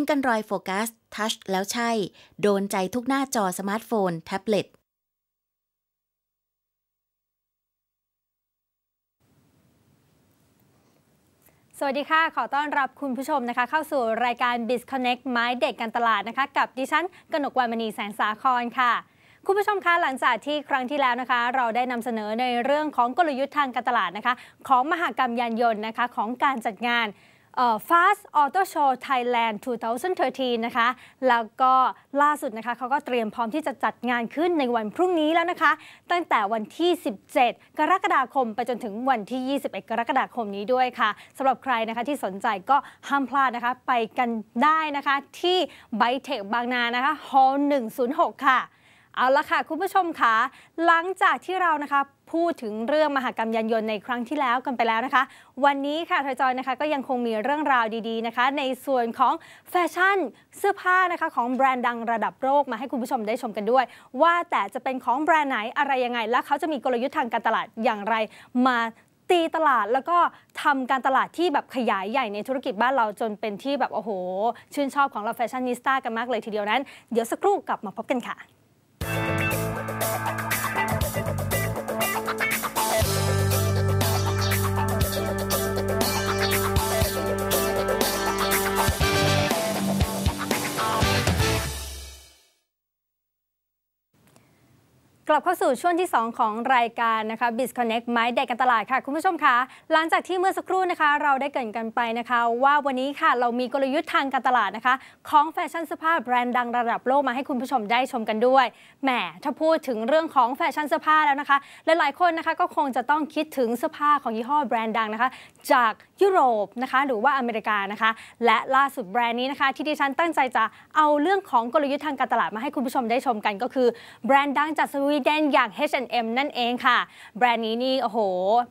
มกันรอยโฟกัส ทัชแล้วใช่ โดนใจทุกหน้าจอสมาร์ทโฟน แท็บเล็ต สวัสดีค่ะ ขอต้อนรับคุณผู้ชมนะคะ เข้าสู่รายการ Biz Connect ไม้เด็กการตลาดนะคะ กับดิฉันกนกวันมณีแสงสาครค่ะคุณผู้ชมคะหลังจากที่ครั้งที่แล้วนะคะ เราได้นำเสนอในเรื่องของกลยุทธ์ทางการตลาดนะคะ ของมหากรรมยานยนต์นะคะของการจัดงาน Fast Auto Show Thailand 2013 นะคะ แล้วก็ล่าสุดนะคะเขาก็เตรียมพร้อมที่จะจัดงานขึ้นในวันพรุ่งนี้แล้วนะคะ ตั้งแต่วันที่ 17 กรกฎาคมไปจนถึงวันที่ 21 กรกฎาคมนี้ด้วยค่ะสำหรับใครนะคะที่สนใจก็ห้ามพลาดนะคะ ไปกันได้นะคะที่ไบเทคบางนานะคะฮอล106 ค่ะ เอาละค่ะ คุณผู้ชมคะหลังจากที่เรานะคะพูดถึงเรื่องมหกรรมยานยนต์ในครั้งที่แล้วกันไปแล้วนะคะ วันนี้ค่ะทอยจอยนะคะก็ยังคงมีเรื่องราวดีๆนะคะ ในส่วนของแฟชั่นเสื้อผ้านะคะของแบรนด์ดังระดับโลกมาให้คุณผู้ชมได้ชมกันด้วย ว่าแต่จะเป็นของแบรนด์ไหนอะไรยังไง และเขาจะมีกลยุทธ์ทางการตลาดอย่างไรมาตีตลาดแล้วก็ทำการตลาดที่แบบขยายใหญ่ในธุรกิจบ้านเราจนเป็นที่แบบโอ้โห ชื่นชอบของเราแฟชั่นนิสต้ากันมากเลยทีเดียวนั้น เดี๋ยวสักครู่กลับมาพบกันค่ะ Thank you. กลับเข้าสู่ช่วงที่ 2 ของรายการนะคะ Biz Connect ไม้เด็กกันตลาดค่ะ คุณผู้ชมคะหลังจากที่เมื่อสักครู่นะคะ เราได้เกินกันไปนะคะ ว่าวันนี้ค่ะเรามีกลยุทธ์ทางการตลาดนะคะ ของแฟชั่นเสื้อผ้าแบรนด์ดังระดับโลกมาให้คุณผู้ชมได้ชมกันด้วยแหมถ้าพูดถึงเรื่องของแฟชั่นเสื้อผ้าแล้วนะคะ หลายๆคนนะคะก็คงจะต้องคิดถึงเสื้อผ้าของยี่ห้อแบรนด์ดังนะคะ จากยุโรปนะคะหรือว่าอเมริกานะคะ และล่าสุดแบรนด์นี้นะคะ ที่ดิฉันตั้งใจจะเอาเรื่องของกลยุทธ์ทางการตลาดมาให้คุณผู้ชมได้ชมกันก็คือแบรนด์ดังจากสวีเดนอย่าง H&M นั่นเองค่ะ แบรนด์นี้นี่โอ้โห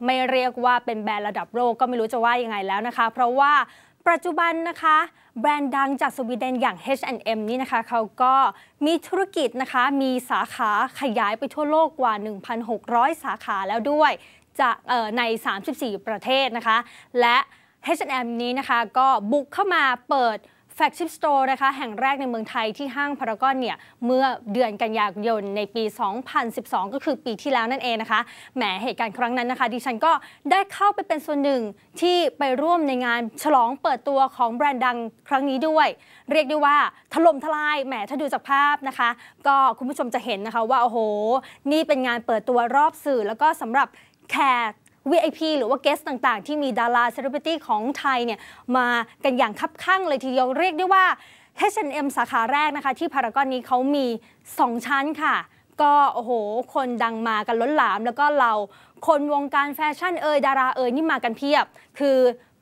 ไม่เรียกว่าเป็นแบรนด์ระดับโลกก็ไม่รู้จะว่ายังไงแล้วนะคะ เพราะว่าปัจจุบันนะคะ แบรนด์ดังจากสวีเดนอย่าง H&M นี่นะคะเขาก็มีธุรกิจนะคะ มีสาขาขยายไปทั่วโลกกว่า 1,600 สาขาแล้วด้วยจากใน 34 ประเทศนะคะ และ H&M นี้นะคะก็บุกเข้ามาเปิด แฟกชิปสโตร์นะคะแห่งแรกในเมืองไทยที่ห้างพารากอนเนี่ยเมื่อเดือนกันยายนในปี 2012 ก็คือปีที่แล้วนั่นเองนะคะแหมเหตุการณ์ครั้งนั้นนะคะ ดิฉันก็ได้เข้าไปเป็นส่วนหนึ่งที่ไปร่วมในงานฉลองเปิดตัวของแบรนด์ดังครั้งนี้ด้วย เรียกได้ว่าถล่มทลายแหมถ้าดูจากภาพนะคะ ก็คุณผู้ชมจะเห็นนะคะว่าโอ้โห นี่เป็นงานเปิดตัวรอบสื่อแล้วก็สำหรับแขก VIP หรือว่าเกสต่างๆ ที่มีดาราเซเลบริตี้ของไทยเนี่ยมากันอย่างคับข้างเลยทีเดียวเรียกได้ว่า H&M สาขาแรกนะคะ ที่พารากอนนี้เขามี 2 ชั้นค่ะ ก็โอ้โห คนดังมากันล้นหลาม แล้วก็เราคนวงการแฟชั่นเอ่ยดาราเอ่ยนี่มากันเพียบ คือ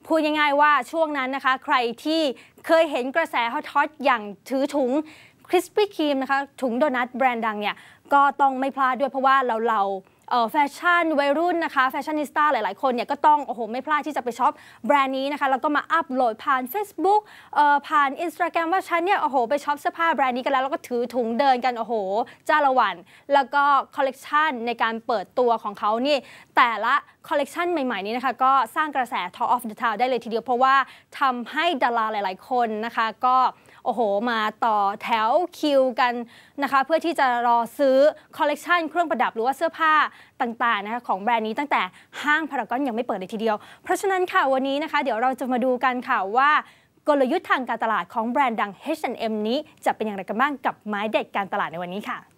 พูดง่ายๆว่าช่วงนั้นนะคะ ใครที่เคยเห็นกระแสฮอตๆอย่างถือถุงคริสปี้ครีมนะคะถุงโดนัทแบรนด์ดังเนี่ยก็ต้องไม่พลาดด้วยเพราะว่าเราเรา แฟชั่นวัยรุ่นนะคะแฟชั่นนิสต้าหลายๆ คนเนี่ยก็ต้องโอ้โหไม่พลาดที่จะไปช็อปแบรนด์นี้นะคะแล้วก็มาอัพโหลดผ่าน Facebook เอ่อผ่าน Instagram ว่าฉันเนี่ยโอ้โหไปช็อปเสื้อผ้าแบรนด์นี้กันแล้วแล้วก็ถือถุงเดินกันโอ้โหจ้าละวัน แล้วก็คอลเลกชันในการเปิดตัวของเขานี่แต่ละ คอลเลกชันใหม่ ๆ นี้นะคะก็สร้างกระแส Talk of the Town ได้เลยทีเดียว เพราะว่าทำให้ดาราหลาย ๆ คนนะคะก็โอ้โห มาต่อแถวคิวกันนะคะ เพื่อที่จะรอซื้อคอลเลกชันเครื่องประดับหรือว่าเสื้อผ้าต่างๆนะคะของแบรนด์นี้ตั้งแต่ห้างพารากอนยังไม่เปิดเลยทีเดียว เพราะฉะนั้นค่ะวันนี้นะคะ เดี๋ยวเราจะมาดูกันค่ะว่ากลยุทธ์ทางการตลาดของแบรนด์ดัง H&M นี้จะเป็นอย่างไรกันบ้างกับไม้เด็ดการตลาดในวันนี้ค่ะ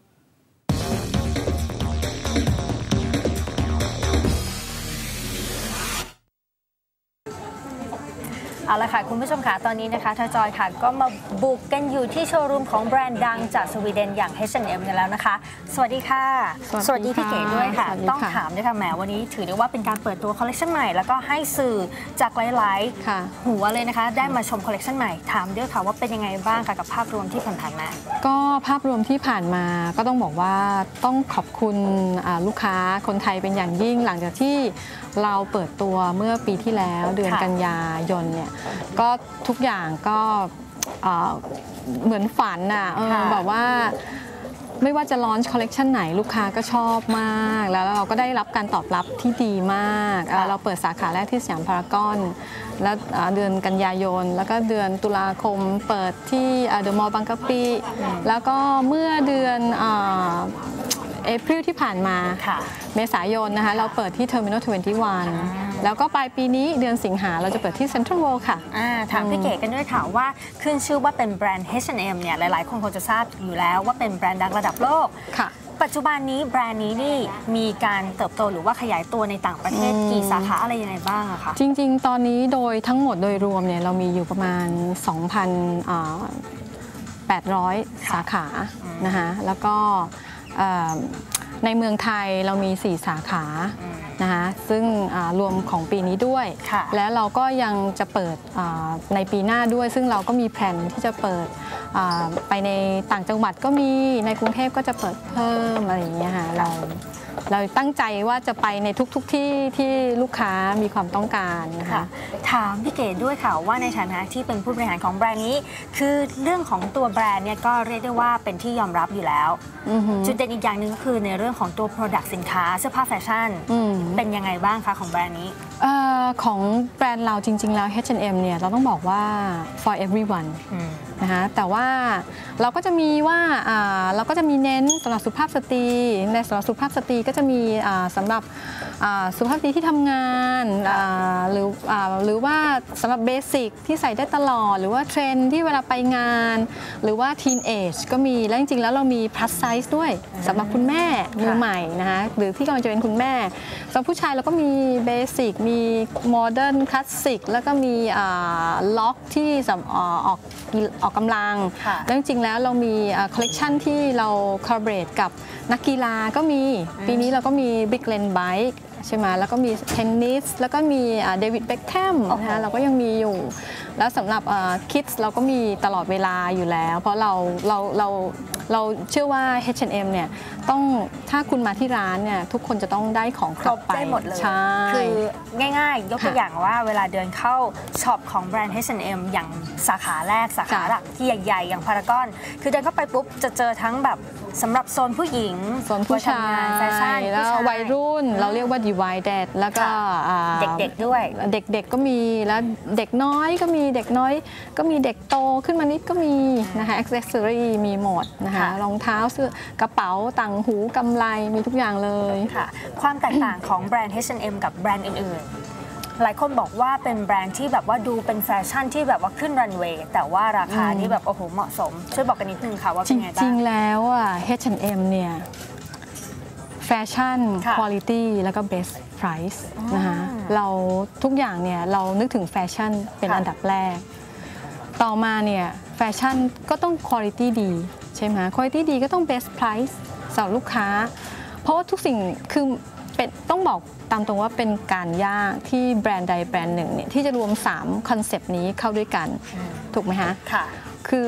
เอาละค่ะ คุณผู้ชมค่ะ ตอนนี้นะคะทจอยค่ะ ก็มาบุกกันอยู่ที่โชว์รูมของแบรนด์ดังจากสวีเดนอย่าง H&M กันแล้วนะคะ สวัสดีค่ะ สวัสดีพี่เก๋ด้วยค่ะสวัสดีต้องค่ะถามด้วยค่ะแหมวันนี้ถือได้ว่าเป็นการเปิดตัวคอลเลคชันใหม่ แล้วก็ให้สื่อจากหลายค่ะๆหัวเลยนะคะ ได้มาชมคอลเลคชันใหม่ ถามด้วยค่ะว่าเป็นยังไงบ้างค่ะกับภาพรวมที่ผ่านๆมา ก็ภาพรวมที่ผ่านมาก็ต้องบอกว่าต้องขอบคุณอ่าลูกค้าคนไทยเป็นอย่างยิ่งหลังจากที่เราเปิดตัวเมื่อปีที่แล้วเดือนค่ะกันยายนเนี่ยก็ทุกอย่างก็อ่าเหมือนฝันอะเออค่ะแบบว่าไม่ว่าจะลอนช์คอลเลกชันไหนลูกค้าก็ชอบมาก แล้วเราก็ได้รับการตอบรับที่ดีมากอ่าค่ะเราเปิดสาขาแรกที่สยามพารากอน แล้วอ่าเดือนกันยายน แล้วก็เดือนตุลาคมเปิดที่เดอะมอลล์บางกะปิแล้วก็เมื่อเดือนเอพริลที่ผ่านมาค่ะเมษายนนะคะ เราเปิดที่ Terminal 21 แล้วก็ปลายปีนี้เดือนสิงหาเราจะเปิดที่ Central World ค่ะอ่าถามพี่เก๋กันด้วยค่ะว่าขึ้นชื่อว่าเป็นแบรนด์ H&M เนี่ยหลายๆ คนคงจะทราบอยู่แล้วว่าเป็นแบรนด์ดังระดับโลกค่ะปัจจุบันนี้แบรนด์นี้นี่มีการเติบโตหรือว่าขยายตัวในต่างประเทศอืมกี่สาขาอะไรยังไงบ้างอะคะจริง ๆ ตอนนี้โดยทั้งหมดโดยรวมเนี่ยเรามีอยู่ประมาณ 2,800 สาขานะคะแล้วก็เอ่อในเมืองไทยเรามี 4 สาขา นะคะซึ่งอ่ารวมของปีนี้ด้วยค่ะแล้วเราก็ยังจะเปิดอ่าในปีหน้าด้วย ซึ่งเราก็มีแผนที่จะเปิดอ่าไปในต่างจังหวัดก็มีในกรุงเทพก็จะเปิดเพิ่มอะไรอย่างเงี้ยค่ะเรา เราตั้งใจว่าจะไปในทุกๆทที่ที่ลูกค้ามีความต้องการนะคะค่ะถามพี่เก๋ด้วยค่ะว่าในฐานะที่เป็นผู้บริหารของแบรนด์นี้ คือเรื่องของตัวแบรนด์เนี่ยก็เรียกได้ว่าเป็นที่ยอมรับอยู่แล้วอือหือจุดเด่นอีกอย่างหนึ่งก็คือในเรื่องของตัว Product สินค้าเสื้อผ้าแฟชั่นอืมเป็นยังไงบ้างคะของแบรนด์นี้เอ่อของแบรนด์เราจริง ๆ แล้ว H&M เนี่ยเราต้องบอกว่า for everyone นะคะแต่ว่าเราก็จะมีว่าอ่าเราก็จะมีเน้นสำหรับสุภาพสตรี ในสำหรับสุภาพสตรีก็จะมีอ่าสำหรับอ่าสุภาพสตรีที่ทำงานอ่าหรืออ่าหรือว่าสำหรับเบสิกที่ใส่ได้ตลอด หรือว่าเทรนด์ที่เวลาไปงาน หรือว่า teen age ก็มี แล้วจริง ๆ แล้วเรามี plus size ด้วยสำหรับคุณแม่มือใหม่นะคะหรือที่กำลังจะเป็นคุณแม่สำหรับผู้ชายเราก็มีเบสิกมีโมเดิร์นคลาสสิกแล้วก็มีล็อกที่สำอ่าออกออกกำลังค่ะแล้วจริงๆแล้วเรามีคอลเลกชันที่เราคอล l เบรตกับนักกีฬาก็มี ปีนี้เราก็มี Big l e n Bike ใช่ไหมแล้วก็มีเทนนิส แล้วก็มีเดวิดเบคแ a มโอ้โหนะคะเราก็ยังมีอยู่ แล้วสำหรับคิดเราก็มีตลอดเวลาอยู่แล้ว เพราะเราเราเราเราเชื่อว่า H&M เนี่ย ต้องถ้าคุณมาที่ร้านเนี่ยทุกคนจะต้องได้ของคกรลับบไปได้หมดเลยใช่คือง่ายๆ ยกตัวค่ะอย่างว่าเวลาเดินเข้าช็อปของแบรนด์ H&M อย่างสาขาแรกสาขาจ้ะหลักที่ใหญ่ๆ อย่างพารากอน คือเดินเข้าไปปุ๊บจะเจอทั้งแบบสำหรับโซนผู้หญิงส่วนผู้ชาวัฒนงนแฟชั่นยแล้วผู้ชาวัยรุ่นเราเรียกว่า divided แล้วก็ค่ะอ่าเด็กๆด้วย เด็กๆก็มีแล้วเด็กน้อยก็มีเด็กน้อย ก็มีเด็กโตขึ้นมานิดก็มีนะคะ accessory มีหมดนะคะค่ะรองเท้าเสื้อกระเป๋าต่างหูกำไลมีทุกอย่างเลยค่ะ ความแตกต่างของแบรนด์ H&M กับแบรนด์อื่นๆ หลายคนบอกว่าเป็นแบรนด์ที่แบบว่าดูเป็นแฟชั่นที่แบบว่าขึ้นรันเวย์แต่ว่าราคานี่แบบโอ้โหเหมาะสม ช่วยบอกกันนิดนึงค่ะว่าจเป็นไงบ้าริงงๆแล้วอะ H&M เนี่ยแฟชั่นค่ะคุณ i t y แล้วก็ best price นะคะเราทุกอย่างเนี่ยเรานึกถึงแฟชั่นเป็นค่ะอันดับแรก ต่อมาเนี่ยแฟชั่นก็ต้องคุณ i t y ดีใช่ไหมคุณ i t y ดีก็ต้อง best price สำหรับลูกค้า เพราะว่าทุกสิ่งคือเป็นต้องบอกตามตรงว่าเป็นการยากที่แบรนด์ใดแบรนด์หนึ่งเนี่ยที่จะรวม3คอนเซปต์นี้เข้าด้วยกัน ถูกไหมฮะค่ะ คือ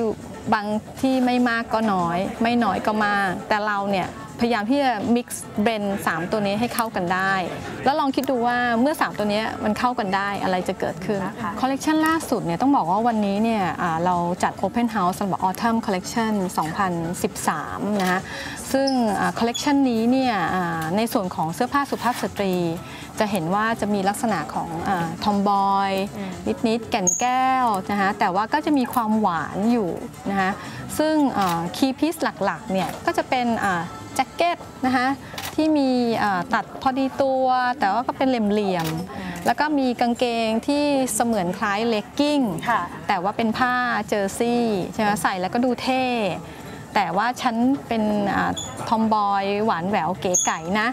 บางที่ไม่มากก็น้อย ไม่น้อยก็มาก แต่เราเนี่ยพยายามที่จะ mix blend 3ตัวนี้ให้เข้ากันได้ แล้วลองคิดดูว่าเมื่อ 3 ตัวนี้มันเข้ากันได้อะไรจะเกิดขึ้นค่ะคอลเลกชันล่าสุดเนี่ยต้องบอกว่าวันนี้เนี่ยอ่าเราจัด Open House สำหรับ Autumn Collection 2013 นะฮะ ซึ่งคอลเลกชันนี้เนี่ยอ่าในส่วนของเสื้อผ้าสุภาพสตรี จะเห็นว่าจะมีลักษณะของทอมบอยนิดๆแก่นแก้วนะคะแต่ว่าก็จะมีความหวานอยู่นะคะซึ่งคีย์พีซหลักๆเนี่ยก็จะเป็นแจ็คเก็ตนะคะที่มีอ่าตัดพอดีตัว แต่ว่าก็เป็นเหลี่ยมๆแล้วก็มีกางเกงที่เสมือนคล้ายเลกกิ้งค่ะแต่ว่าเป็นผ้าเจอร์ซี่ใช่ไหมใส่แล้วก็ดูเท่ แต่ว่าฉันเป็นทอมบอยหวานแหววเก๋ไก่นะ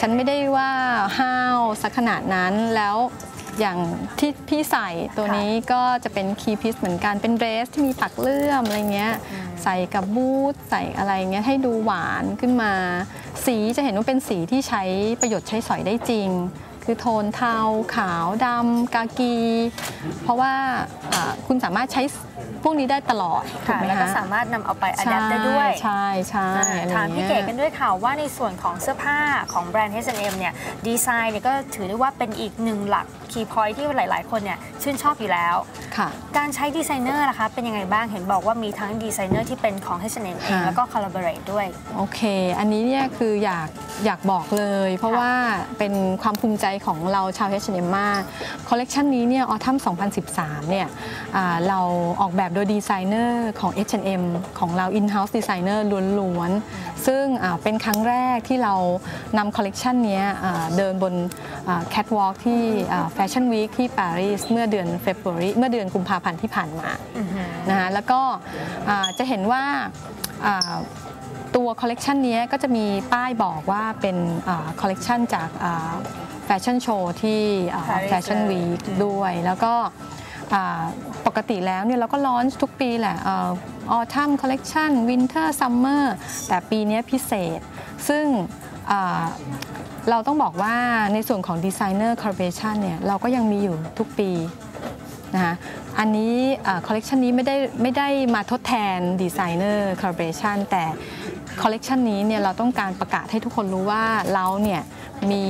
ฉันไม่ได้ว่าห้าวสักขนาดนั้นแล้วอย่างที่พี่ใส่ตัวนี้ก็จะเป็นคีย์พิสเหมือนกันเป็นเดรสที่มีปักเลื่อมอะไรเงี้ยใส่กับบูทใส่อะไรเงี้ยให้ดูหวานขึ้นมา สีจะเห็นว่าเป็นสีที่ใช้ประโยชน์ใช้สอยได้จริง คือโทนเทาขาวดำกากี เพราะว่าอ่า คุณสามารถใช้พวกนี้ได้ตลอดถูกค่ะไหมแล้วก็คะสามารถนำเอาไปอัดใช่แอปได้ด้วย ใช่ใช่อะไรถามพี่งี้ยเก๋กันด้วยค่ะว่าในส่วนของเสื้อผ้าของแบรนด์ H&M เนี่ยดีไซน์เนี่ยก็ถือได้ว่าเป็นอีกหนึ่งหลักคีย์พอยที่หลาย ๆ คนเนี่ยชื่นชอบอยู่แล้วค่ะการใช้ดีไซเนอร์ล่ะคะเป็นยังไงบ้างเห็นบอกว่ามีทั้งดีไซเนอร์ที่เป็นของ H&M เองค่ะแล้วก็ collaborate ด้วย โอเค อันนี้เนี่ยคืออยากอยากบอกเลย เพราะค่ะว่าเป็นความภูมิใจของเราชาว H&M มากคอลเลกชันนี้เนี่ยออทัม2013 เนี่ยอ่าเราออกแบบโดยดีไซเนอร์ของ H&M ของเรา in-house designer ล้วนๆ ซึ่งอ่าเป็นครั้งแรกที่เรานำคอลเลกชันนี้อ่าเดินบนแคทวอล์กที่แฟชั่นวีคที่ปารีสเมื่อเดือนเฟบรุเมื่อเดือนกุมภาพันธ์ที่ผ่านมานะคะแล้วก็อ่าจะเห็นว่าอ่าตัวคอลเลกชันนี้ก็จะมีป้ายบอกว่าเป็นคอลเลกชันจากแฟชั่นโชว์ที่ Paris แฟชั่นวีคด้วย แล้วก็อ่า ปกติแล้วเนี่ยเราก็ลอนทุกปีแหละออทัมคอลเลกชันวินเทอร์ซัมเมอร์แต่ปีนี้พิเศษ ซึ่งเราต้องบอกว่าในส่วนของดีไซเนอร์คอร์เ a ชันเนี่ยเราก็ยังมีอยู่ทุกปีนะคะอันนี้คอลเลกชันนี้ไม่ได้ไม่ได้มาทดแทนดีไซเนอร์คอร์เ a ชันแต่คอลเลกชันนี้เนี่ยเราต้องการประกาศให้ทุกคนรู้ว่าเราเนี่ย มี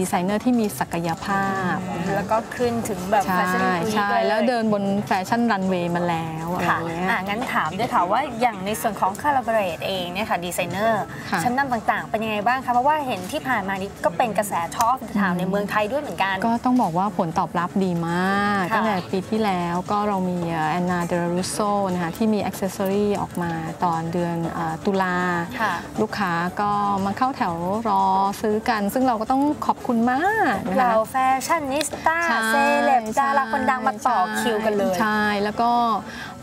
ดีไซเนอร์ที่มีศักยภาพแล้วก็ขึ้นถึงแบบใช่แฟชั่นวีคใช่เลยแล้วเดินบนแฟชั่นรันเวย์มาแล้วอะไรค่ะอย่างเงี้ยอะงั้นถามด้วยค่ะว่าอย่างในส่วนของ collaborate เองเนี่ยค่ะดีไซเนอร์ค่ะชั้นนำต่างๆ เป็นยังไงบ้างคะเพราะว่าเห็นที่ผ่านมานี้ก็เป็นกระแสท็อปถามในเมืองไทยด้วยเหมือนกัน ก็ต้องบอกว่าผลตอบรับดีมากค่ะตั้งแต่ปีที่แล้วก็เรามีแอนนาเดรุโซนะคะที่มีอ็อกเซสซอรีออกมาตอนเดือนเอ่อตุลาค่ะลูกค้าก็มาเข้าแถวรอซื้อกันซึ่งเราก็ต้องขอบคุณมากนะคะเราแฟชั่นนิสต้าใช่เซเลบดาราคนดังมาต่อคิวกันเลย ใช่ แล้วก็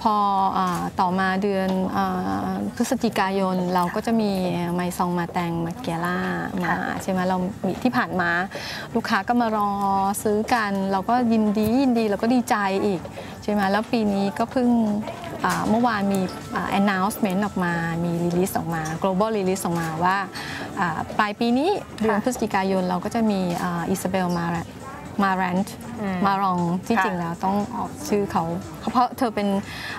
พออาต่อมาเดือนอาพฤศจิกายนเราก็จะมีไมซองมาแตงมาเกียร่ามาค่ะใช่ไหมเรามีที่ผ่านมาลูกค้าก็มารอซื้อกัน เราก็ยินดียินดีเราก็ดีใจอีก ใช่ไหมแล้วปีนี้ก็เพิ่งอ่า เมื่อวานมีอ่า announcement ออกมา มี release ออกมา global release ออกมาว่าอ่าปลายปีนี้เดือนพฤศจิกายนเราก็จะมีอิซาเบลมา มาแรนต์อืมมารองที่ค่ะจริงแล้วต้องออกชื่อเขา เพราะเธอเป็น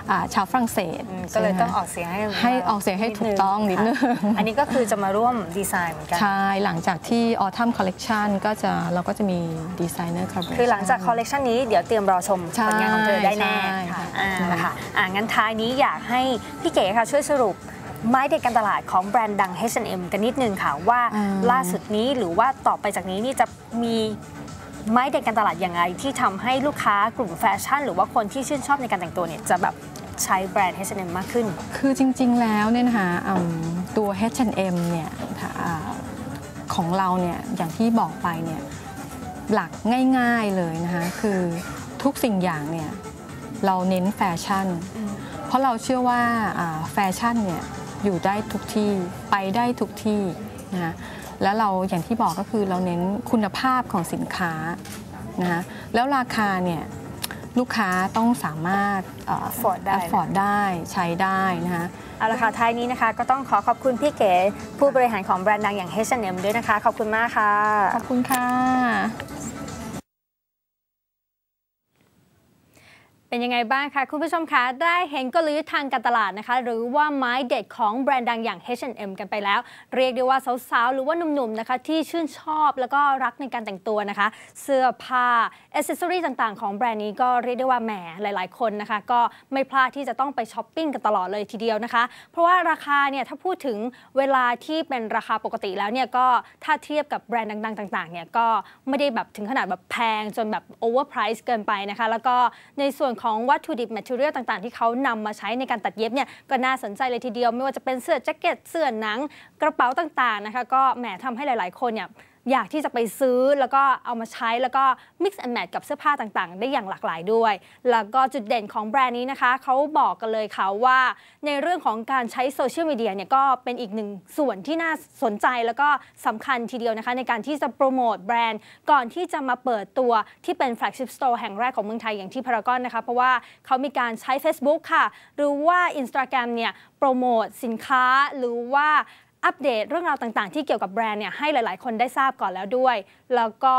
อ่าชาวฝรั่งเศสอืมก็เลยใช่ไหมต้องออกเสียงให้ให้ออกเสียงให้ถูกต้องนิดนึงค่ะอันนี้ก็คือจะมาร่วมดีไซน์เหมือนกัน ใช่ หลังจากที่ Autumn Collection ก็จะเราก็จะมีดีไซเนอร์ collaboration คือหลังจากคอลเลกชันนี้เดี๋ยวเตรียมรอชมใช่ผลงานของเธอได้แน่ใช่ค่ะค่ะอ่านะคะอ่างั้นท้ายนี้อยากให้พี่เก๋ค่ะช่วยสรุปไม้เด็ดการตลาดของแบรนด์ดัง H&M กันนิดนึงค่ะว่าอ่าล่าสุดนี้หรือว่าต่อไปจากนี้นี่จะมี ไม้เด็ดการตลาดยังไง ที่ทำให้ลูกค้ากลุ่มแฟชั่น หรือว่าคนที่ชื่นชอบในการแต่งตัวเนี่ยจะแบบใช้แบรนด์ H&M มากขึ้น คือจริง ๆ แล้วเนี่ยนะคะอืมตัว H&M เนี่ยถ้าอ่าของเราเนี่ยอย่างที่บอกไปเนี่ยหลักง่ายๆเลยนะคะคือทุกสิ่งอย่างเนี่ยเราเน้นแฟชั่น เพราะเราเชื่อว่าอ่าแฟชั่นเนี่ยอยู่ได้ทุกที่ไปได้ทุกที่นะคะ แล้วเราอย่างที่บอกก็คือเราเน้นคุณภาพของสินค้านะคะแล้วราคาเนี่ยลูกค้าต้องสามารถเ Afford ได้ afford ได้ใช้ได้นะคะเอาละค่ะท้ายนี้นะคะ ก็ต้องขอขอบคุณพี่เก๋ผู้บริหารของแบรนด์ดังอย่าง H&M ด้วยนะคะ ขอบคุณมากค่ะ ขอบคุณค่ะ เป็นยังไงบ้างคะคุณผู้ชมคะ ได้เห็นกลยุทธ์ทางการตลาดนะคะ หรือว่าไม้เด็ดของแบรนด์ดังอย่าง H&M กันไปแล้ว เรียกได้ว่าสาวๆ หรือว่าหนุ่มๆนะคะ ที่ชื่นชอบแล้วก็รักในการแต่งตัวนะคะ เสื้อผ้าอ c เซสซอรีต่างๆ ของแบรนด์นี้ก็เรียกได้ว่าแหมหลายๆ คนนะคะ ก็ไม่พลาดที่จะต้องไปช้อปปิ้งกันตลอดเลยทีเดียวนะคะ เพราะว่าราคาเนี่ยถ้าพูดถึงเวลาที่เป็นราคาปกติแล้วเนี่ยก็ถ้าเทียบกับแบรนด์ดังๆ ต่างๆเนี่ยก็ไม่ได้แบบถึงขนาดแบบแพงจนแบบโอเวอร์ไพรส์เกินไปนะคะแล้วก็ในส่วนของวัตถุดิบ material ต่างๆ ที่เขานำมาใช้ในการตัดเย็บเนี่ยก็น่าสนใจเลยทีเดียว ไม่ว่าจะเป็นเสื้อแจ็คเก็ตเสื้อหนังกระเป๋าต่างๆนะคะก็แหมทำให้หลาย ๆ คนเนี่ย อยากที่จะไปซื้อแล้วก็เอามาใช้แล้วก็ mix and match กับเสื้อผ้าต่างๆ ได้อย่างหลากหลายด้วย แล้วก็จุดเด่นของแบรนด์นี้นะคะเขาบอกกันเลยค่ะว่าในเรื่องของการใช้โซเชียลมีเดียเนี่ยก็เป็นอีกหนึ่งส่วนที่น่าสนใจแล้วก็สำคัญทีเดียวนะคะ ในการที่จะโปรโมทแบรนด์ก่อนที่จะมาเปิดตัวที่เป็น flagship store แห่งแรกของเมืองไทยอย่างที่พารากอนนะคะเพราะว่าเขามีการใช้ Facebook ค่ะ หรือว่า Instagram เนี่ยโปรโมทสินค้าหรือว่า อัปเดตเรื่องราวต่างๆ ที่เกี่ยวกับแบรนด์เนี่ยให้หลายๆ คนได้ทราบก่อนแล้วด้วย แล้วก็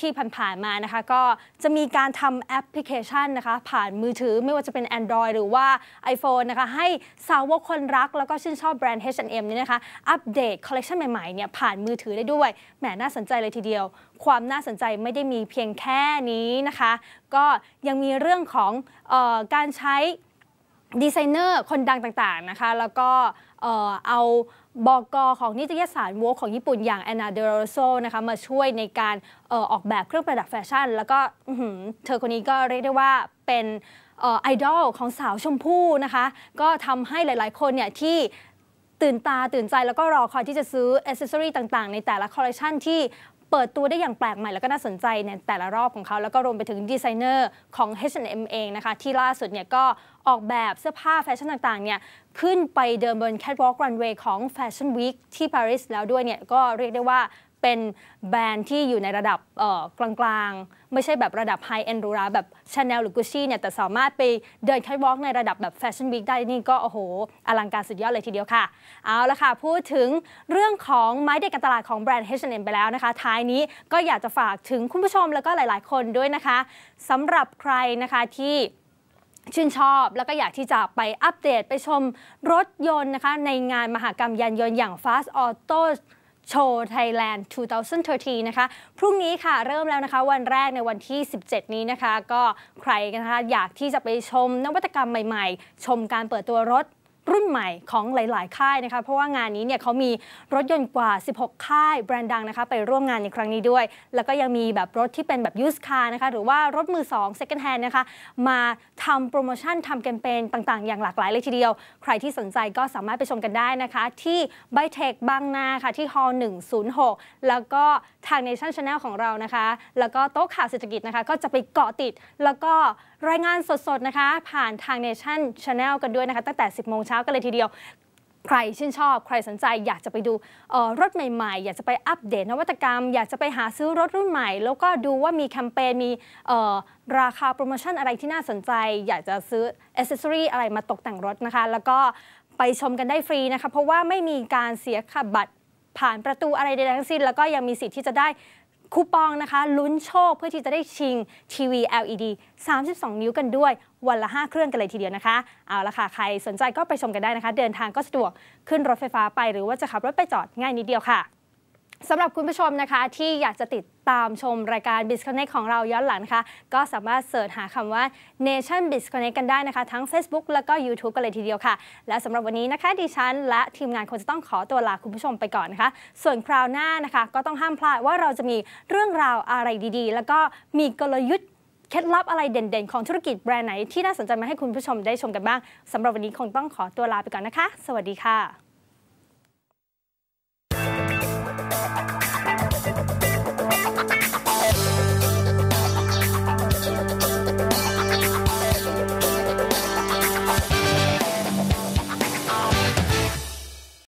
ที่ผ่านๆมานะคะ ก็จะมีการทำแอปพลิเคชันนะคะ ผ่านมือถือไม่ว่าจะเป็น Android หรือว่า iPhone นะคะ ให้สาวกคนรัก แล้วก็ชื่นชอบแบรนด์ H&M เนี่ยนะคะ อัปเดตคอลเลคชันใหม่ๆเนี่ยผ่านมือถือได้ด้วยแหมน่าสนใจเลยทีเดียว ความน่าสนใจไม่ได้มีเพียงแค่นี้นะคะ ก็ยังมีเรื่องของออการใช้ดีไซเนอร์คนดังต่างๆนะคะ แล้วก็เอ่อเอา บอกอของนิตยสารวอของญี่ปุ่นอย่างแอนนาเดโรโซนะคะมาช่วยในการออออกแบบเครื่องประดับแฟชั่น แล้วก็เธอคนนี้ก็เรียกได้ว่าเป็นออไอดอลของสาวชมพู่นะคะ ก็ทำให้หลายๆ คนเนี่ยที่ตื่นตาตื่นใจแล้วก็รอคอยที่จะซื้ออ c เซสซอรีต่างๆ ในแต่ละคอลเลคชันที่ เปิดตัวได้อย่างแปลกใหม่แล้วก็น่าสนใจในแต่ละรอบของเขา แล้วก็รวมไปถึงดีไซเนอร์ของ H&M เองนะคะ ที่ล่าสุดเนี่ยก็ออกแบบเสื้อผ้าแฟชั่นต่างๆเนี่ยขึ้นไปเดินบน Catwalk Runway ของ Fashion Week ที่ปารีสแล้วด้วยเนี่ยก็เรียกได้ว่าเป็นแบรนด์ที่อยู่ในระดับกลางๆ ไม่ใช่แบบระดับไฮเอ็นหรูหราแบบ Chanel หรือ Gucci เนี่ยแต่สามารถไปเดิน Catwalk ในระดับแบบ Fashion Week ได้นี่ก็โอ้โห อลังการสุดยอดเลยทีเดียวค่ะ เอาละค่ะ พูดถึงเรื่องของไม้เด็กการตลาดของแบรนด์ H&M ไปแล้วนะคะ ท้ายนี้ก็อยากจะฝากถึงคุณผู้ชมแล้วก็หลาย ๆ คนด้วยนะคะสำหรับใครนะคะที่ชื่นชอบแล้วก็อยากที่จะไปอัปเดตไปชมรถยนต์นะคะ ในงานมหกรรมยานยนต์อย่าง Fast Auto โชว์ Thailand 2013 นะคะ พรุ่งนี้ค่ะเริ่มแล้วนะคะ วันแรกในวันที่ 17 นี้นะคะ ก็ใครนะคะอยากที่จะไปชมนวัตกรรมใหม่ ๆ ชมการเปิดตัวรถ รุ่นใหม่ของหลาย ๆ ค่ายนะคะ เพราะว่างานนี้เนี่ยเขามีรถยนต์กว่า 16 ค่ายแบรนด์ดังนะคะ ไปร่วมงานในครั้งนี้ด้วย แล้วก็ยังมีแบบรถที่เป็นแบบยูสคาร์นะคะ หรือว่ารถมือ2 second hand นะคะ มาทำโปรโมชั่นทำแคมเปญต่าง ๆ อย่างหลากหลายเลยทีเดียว ใครที่สนใจก็สามารถไปชมกันได้นะคะ ที่ไบเทคบางนาค่ะที่ฮอล106 แล้วก็ทาง Nation Channel ของเรานะคะ แล้วก็โต๊ะข่าวเศรษฐกิจนะคะ ก็จะไปเกาะติดแล้วก็ รายงานสดๆนะคะ ผ่านทาง Nation Channel กันด้วยนะคะ ตั้งแต่ 10 โมงเช้ากันเลยทีเดียว ใครชื่นชอบ ใครสนใจอยากจะไปดูออรถใหม่ๆ อยากจะไปอัปเดตนวัตกรรม อยากจะไปหาซื้อรถรุ่นใหม่ แล้วก็ดูว่ามีแคมเปญมีเอ่อราคาโปรโมชั่นอะไรที่น่าสนใจ อยากจะซื้ออ c เซอรีอะไรมาตกแต่งรถนะคะ แล้วก็ไปชมกันได้ฟรีนะคะ เพราะว่าไม่มีการเสียค่าบัตรผ่านประตูอะไรใดๆทั้งสิ้น แล้วก็ยังมีสิทธิ์ที่จะได้ คูปองนะคะ ลุ้นโชคเพื่อที่จะได้ชิงทีวี LED 32 นิ้วกันด้วย วันละ 5 เครื่องกันเลยทีเดียวนะคะ เอาละค่ะ ใครสนใจก็ไปชมกันได้นะคะ เดินทางก็สะดวกขึ้นรถไฟฟ้าไป หรือว่าจะขับรถไปจอดง่ายนิดเดียวค่ะ สำหรับคุณผู้ชมนะคะที่อยากจะติดตามชมรายการ Disconnect ของเราย้อนหลังนะคะก็สามารถเสิร์ชหาคำว่า Nation Disconnect กันได้นะคะ ทั้ง Facebook แล้วก็ YouTube กันเลยทีเดียวค่ะ และสำหรับวันนี้นะคะดิฉันและทีมงานคงจะต้องขอตัวลาคุณผู้ชมไปก่อนนะคะ ส่วนคราวหน้านะคะก็ต้องห้ามพลาดว่าเราจะมีเรื่องราวอะไรดีๆ แล้วก็มีกลยุทธ์เคล็ดลับอะไรเด่นๆ ของธุรกิจแบรนด์ไหนที่น่าสนใจมาให้คุณผู้ชมได้ชมกันบ้างสำหรับวันนี้คงต้องขอตัวลาไปก่อนนะคะ สวัสดีค่ะ